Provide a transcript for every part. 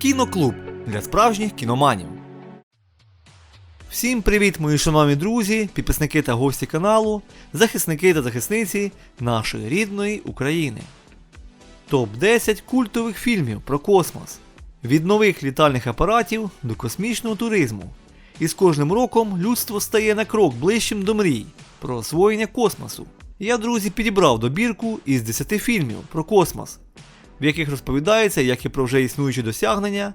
Кіноклуб для справжніх кіноманів. Всім привіт, мої шановні друзі, підписники та гості каналу, захисники та захисниці нашої рідної України. Топ-10 культових фільмів про космос. Від нових літальних апаратів до космічного туризму. І з кожним роком людство стає на крок ближчим до мрій про освоєння космосу. Я, друзі, підібрав добірку із 10 фільмів про космос, в яких розповідається як і про вже існуючі досягнення,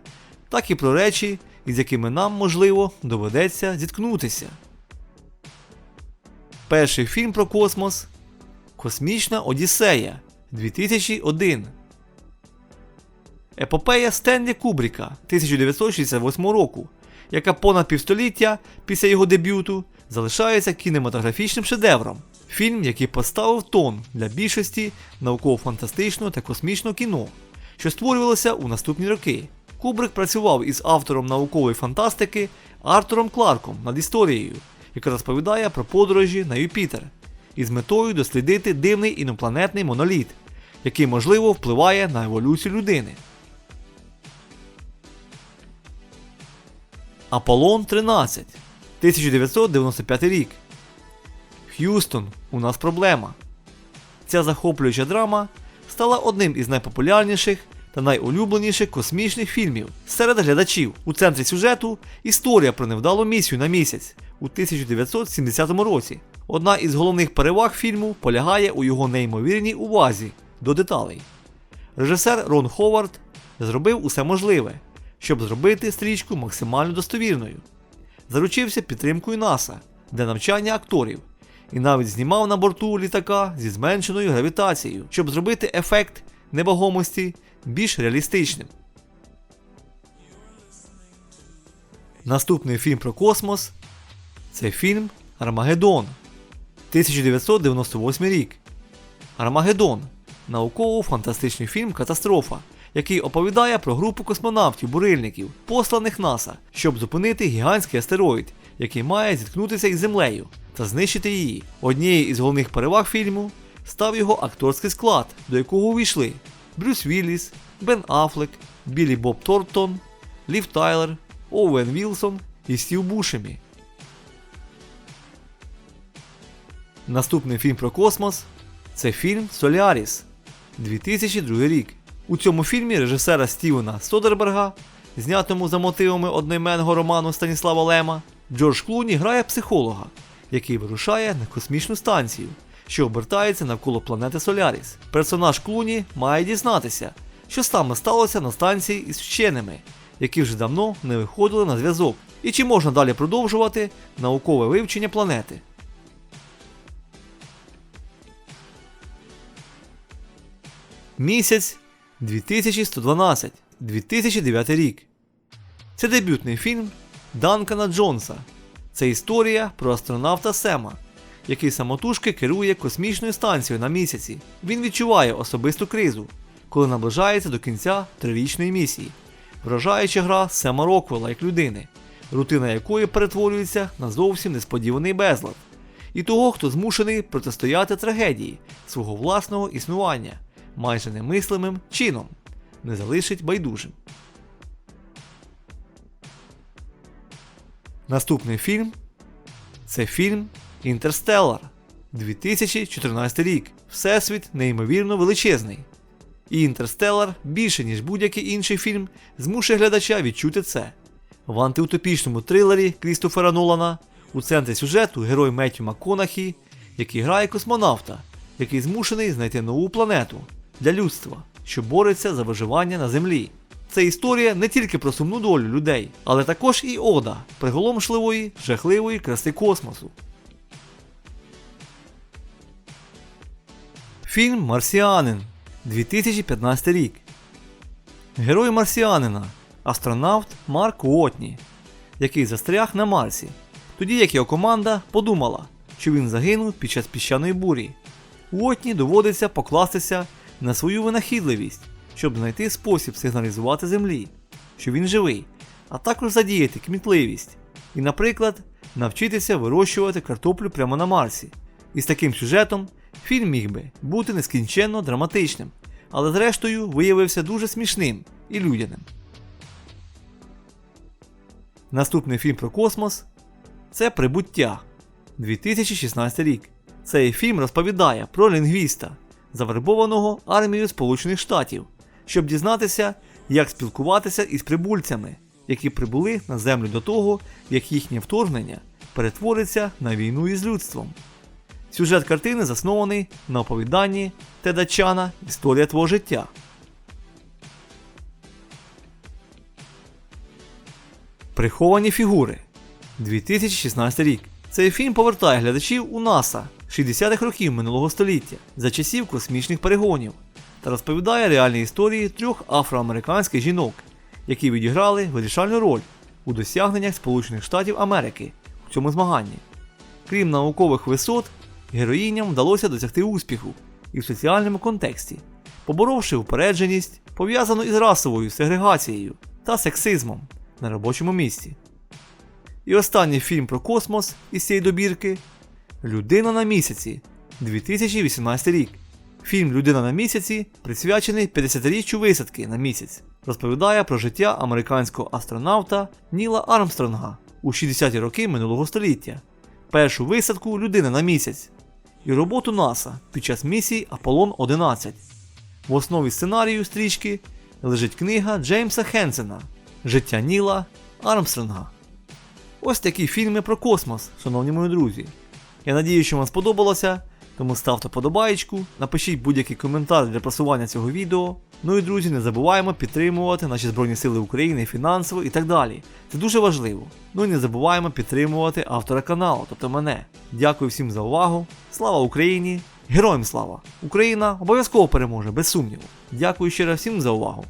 так і про речі, із якими нам, можливо, доведеться зіткнутися. Перший фільм про космос Космічна Одіссея 2001. Епопея Стенлі Кубріка 1968 року, яка понад півстоліття після його дебюту залишається кінематографічним шедевром. Фільм, який поставив тон для більшості науково-фантастичного та космічного кіно, що створювалося у наступні роки. Кубрик працював із автором наукової фантастики Артуром Кларком над історією, яка розповідає про подорожі на Юпітер, із метою дослідити дивний інопланетний моноліт, який можливо впливає на еволюцію людини. Аполлон 13 1995 рік. Х'юстон, у нас проблема. Ця захоплююча драма стала одним із найпопулярніших та найулюбленіших космічних фільмів серед глядачів. У центрі сюжету історія про невдалу місію на місяць у 1970 році. Одна із головних переваг фільму полягає у його неймовірній увазі до деталей. Режисер Рон Ховард зробив усе можливе, щоб зробити стрічку максимально достовірною. Заручився підтримкою НАСА для навчання акторів і навіть знімав на борту літака зі зменшеною гравітацією, щоб зробити ефект невагомості більш реалістичним. Наступний фільм про космос це фільм Армагеддон 1998 рік. Армагеддон науково-фантастичний фільм Катастрофа, який оповідає про групу космонавтів-бурильників, посланих НАСА, щоб зупинити гігантський астероїд, який має зіткнутися із Землею та знищити її. Однією із головних переваг фільму став його акторський склад, до якого увійшли Брюс Вілліс, Бен Аффлек, Біллі Боб Тортон, Лів Тайлер, Оуен Вілсон і Стів Бушемі. Наступний фільм про космос це фільм Соляріс 2002 рік. У цьому фільмі режисера Стівена Содерберга, знятому за мотивами одноіменного роману Станіслава Лема, Джордж Клуні грає психолога, який вирушає на космічну станцію, що обертається навколо планети Соляріс. Персонаж Клуні має дізнатися, що саме сталося на станції із вченими, які вже давно не виходили на зв'язок, і чи можна далі продовжувати наукове вивчення планети. Місяць 2112 2009 рік. Це дебютний фільм Данкана Джонса. Це історія про астронавта Сема, який самотужки керує космічною станцією на місяці. Він відчуває особисту кризу, коли наближається до кінця трирічної місії, вражаюча гра Сема Роквелла як людини, рутина якої перетворюється на зовсім несподіваний безлад, і того, хто змушений протистояти трагедії свого власного існування майже немислимим чином, не залишить байдужим. Наступний фільм це фільм Інтерстеллар 2014 рік. Всесвіт неймовірно величезний. І Інтерстеллар більше, ніж будь-який інший фільм, змушує глядача відчути це. В антиутопічному трилері Крістофера Нолана у центрі сюжету герой Меттю МакКонахі, який грає космонавта, який змушений знайти нову планету для людства, що бореться за виживання на землі. Це історія не тільки про сумну долю людей, але також і ода приголомшливої, жахливої краси космосу. Фільм Марсіанин 2015 рік. Герой Марсіанина астронавт Марк Уотні, який застряг на Марсі, тоді як його команда подумала, що він загинув під час піщаної бурі. Уотні доводиться покластися на свою винахідливість, щоб знайти спосіб сигналізувати Землі, що він живий, а також задіяти кмітливість і, наприклад, навчитися вирощувати картоплю прямо на Марсі. І з таким сюжетом фільм міг би бути нескінченно драматичним, але зрештою виявився дуже смішним і людяним. Наступний фільм про космос це Прибуття 2016 рік. Цей фільм розповідає про лінгвіста, завербованого армією Сполучених Штатів, щоб дізнатися, як спілкуватися із прибульцями, які прибули на землю до того, як їхнє вторгнення перетвориться на війну із людством. Сюжет картини заснований на оповіданні Теда Чана Історія твого життя. Приховані фігури 2016 рік. Цей фільм повертає глядачів у НАСА 60-х років минулого століття за часів космічних перегонів та розповідає реальні історії трьох афроамериканських жінок, які відіграли вирішальну роль у досягненнях Сполучених Штатів Америки у цьому змаганні. Крім наукових висот, героїням вдалося досягти успіху і в соціальному контексті, поборовши упередженість, пов'язану із расовою сегрегацією та сексизмом на робочому місці. І останній фільм про космос із цієї добірки Людина на місяці 2018 рік. Фільм Людина на місяці присвячений 50-річчю висадки на місяць. Розповідає про життя американського астронавта Ніла Армстронга у 60-ті роки минулого століття, першу висадку людини на місяць і роботу НАСА під час місії Аполлон 11. В основі сценарію стрічки лежить книга Джеймса Хенсена Життя Ніла Армстронга. Ось такі фільми про космос, шановні мої друзі. Я надію, що вам сподобалося, тому ставте подобаєчку, напишіть будь-який коментар для просування цього відео. Ну і друзі, не забуваємо підтримувати наші Збройні Сили України фінансово і так далі. Це дуже важливо. Ну і не забуваємо підтримувати автора каналу, тобто мене. Дякую всім за увагу. Слава Україні! Героям слава! Україна обов'язково переможе, без сумніву. Дякую ще раз всім за увагу.